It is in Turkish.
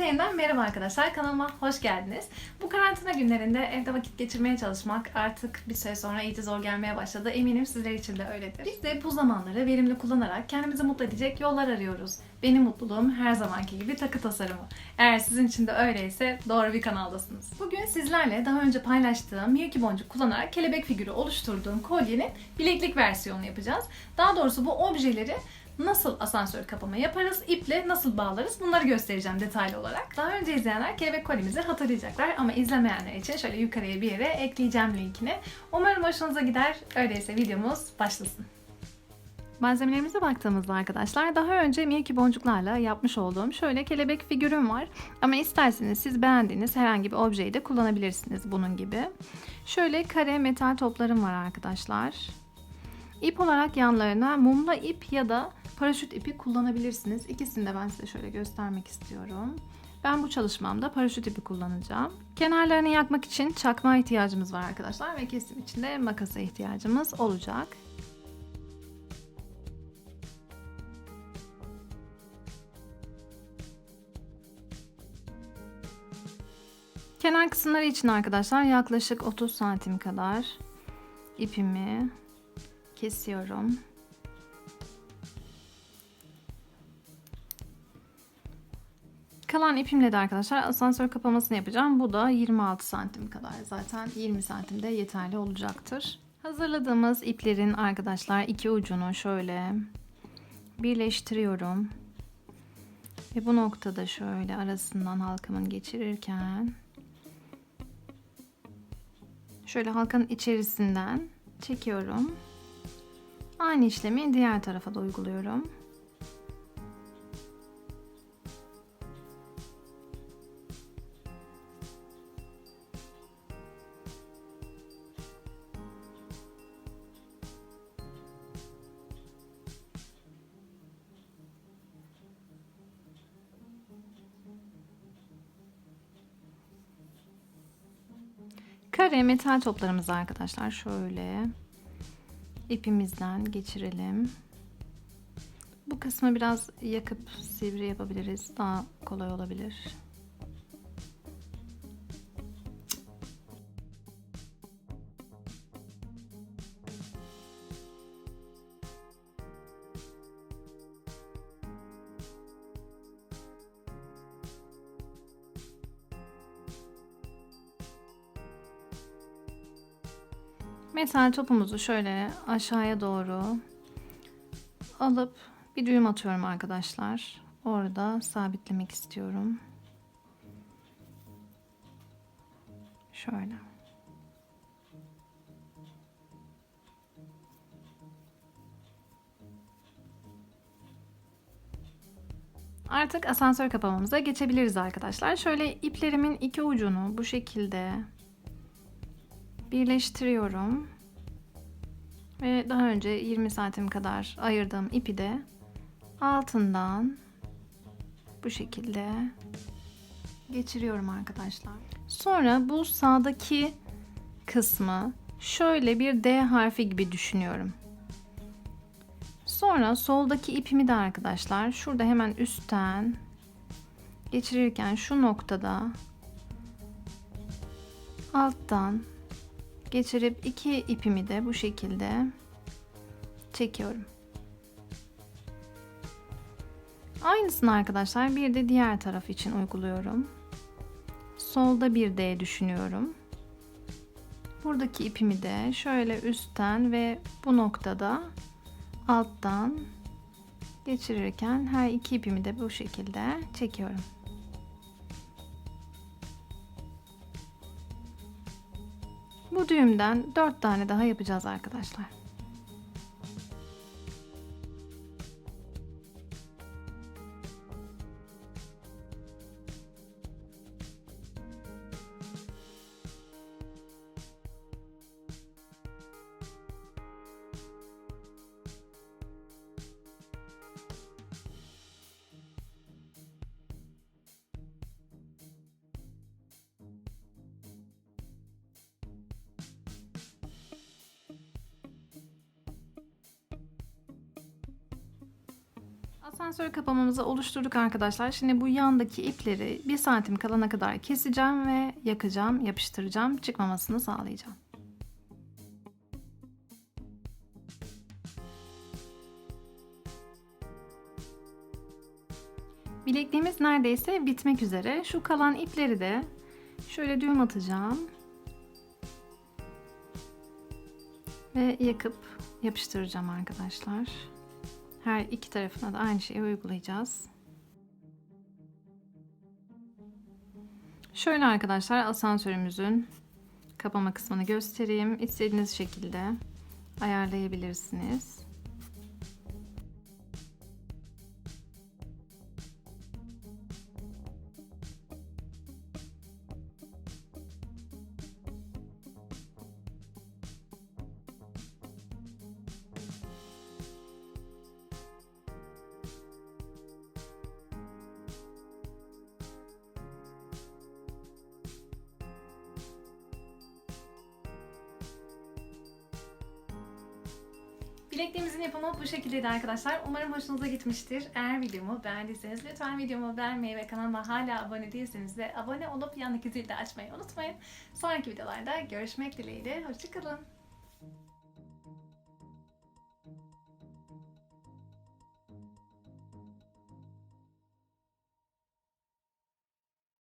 Herkese yeniden merhaba arkadaşlar. Kanalıma hoş geldiniz. Bu karantina günlerinde evde vakit geçirmeye çalışmak artık bir süre sonra iyice zor gelmeye başladı. Eminim sizler için de öyledir. Biz de bu zamanları verimli kullanarak kendimizi mutlu edecek yollar arıyoruz. Benim mutluluğum her zamanki gibi takı tasarımı. Eğer sizin için de öyleyse doğru bir kanaldasınız. Bugün sizlerle daha önce paylaştığım Miyuki boncuk kullanarak kelebek figürü oluşturduğum kolyenin bileklik versiyonunu yapacağız. Daha doğrusu bu objeleri nasıl asansör kapama yaparız, iple nasıl bağlarız bunları göstereceğim detaylı olarak. Daha önce izleyenler kelebek kolimizi hatırlayacaklar ama izlemeyenler için şöyle yukarıya bir yere ekleyeceğim linkini. Umarım hoşunuza gider. Öyleyse videomuz başlasın. Malzemelerimize baktığımızda arkadaşlar daha önce Miyuki boncuklarla yapmış olduğum şöyle kelebek figürüm var. Ama isterseniz siz beğendiğiniz herhangi bir objeyi de kullanabilirsiniz bunun gibi. Şöyle kare metal toplarım var arkadaşlar. İp olarak yanlarına mumla ip ya da paraşüt ipi kullanabilirsiniz. İkisini de ben size şöyle göstermek istiyorum. Ben bu çalışmamda paraşüt ipi kullanacağım. Kenarlarını yakmak için çakma ihtiyacımız var arkadaşlar ve kesim için de makasa ihtiyacımız olacak. Kenar kısımları için arkadaşlar yaklaşık 30 santim kadar ipimi kesiyorum. Kalan ipimle de arkadaşlar asansör kapamasını yapacağım. Bu da 26 santim kadar. Zaten 20 santimde yeterli olacaktır. Hazırladığımız iplerin arkadaşlar iki ucunu şöyle birleştiriyorum. Ve bu noktada şöyle arasından halkamın geçirirken şöyle halkanın içerisinden çekiyorum. Aynı işlemi diğer tarafa da uyguluyorum. Kare metal toplarımızı arkadaşlar şöyle ipimizden geçirelim. Bu kısmı biraz yakıp sivri yapabiliriz. Daha kolay olabilir. Metal topumuzu şöyle aşağıya doğru alıp bir düğüm atıyorum arkadaşlar. Orada sabitlemek istiyorum. Şöyle. Artık asansör kapamamıza geçebiliriz arkadaşlar. Şöyle iplerimin iki ucunu bu şekilde birleştiriyorum. Ve daha önce 20 santim kadar ayırdığım ipi de altından bu şekilde geçiriyorum arkadaşlar. Sonra bu sağdaki kısmı şöyle bir D harfi gibi düşünüyorum. Sonra soldaki ipimi de arkadaşlar şurada hemen üstten geçirirken şu noktada alttan geçirip iki ipimi de bu şekilde çekiyorum. Aynısını arkadaşlar bir de diğer taraf için uyguluyorum. Solda bir D düşünüyorum. Buradaki ipimi de şöyle üstten ve bu noktada alttan geçirirken her iki ipimi de bu şekilde çekiyorum. Bu düğümden 4 tane daha yapacağız arkadaşlar. Asansör kapamamızı oluşturduk arkadaşlar. Şimdi bu yandaki ipleri 1 santim kalana kadar keseceğim ve yakacağım, yapıştıracağım. Çıkmamasını sağlayacağım. Bilekliğimiz neredeyse bitmek üzere. Şu kalan ipleri de şöyle düğüm atacağım. Ve yakıp yapıştıracağım arkadaşlar. Her iki tarafına da aynı şeyi uygulayacağız. Şöyle arkadaşlar asansörümüzün kapama kısmını göstereyim. İstediğiniz şekilde ayarlayabilirsiniz. Bilekliğimizin yapımı bu şekildeydi arkadaşlar. Umarım hoşunuza gitmiştir. Eğer videomu beğendiyseniz lütfen videomu beğenmeyi ve kanalıma hala abone değilseniz de abone olup yanındaki zili de açmayı unutmayın. Sonraki videolarda görüşmek dileğiyle. Hoşçakalın.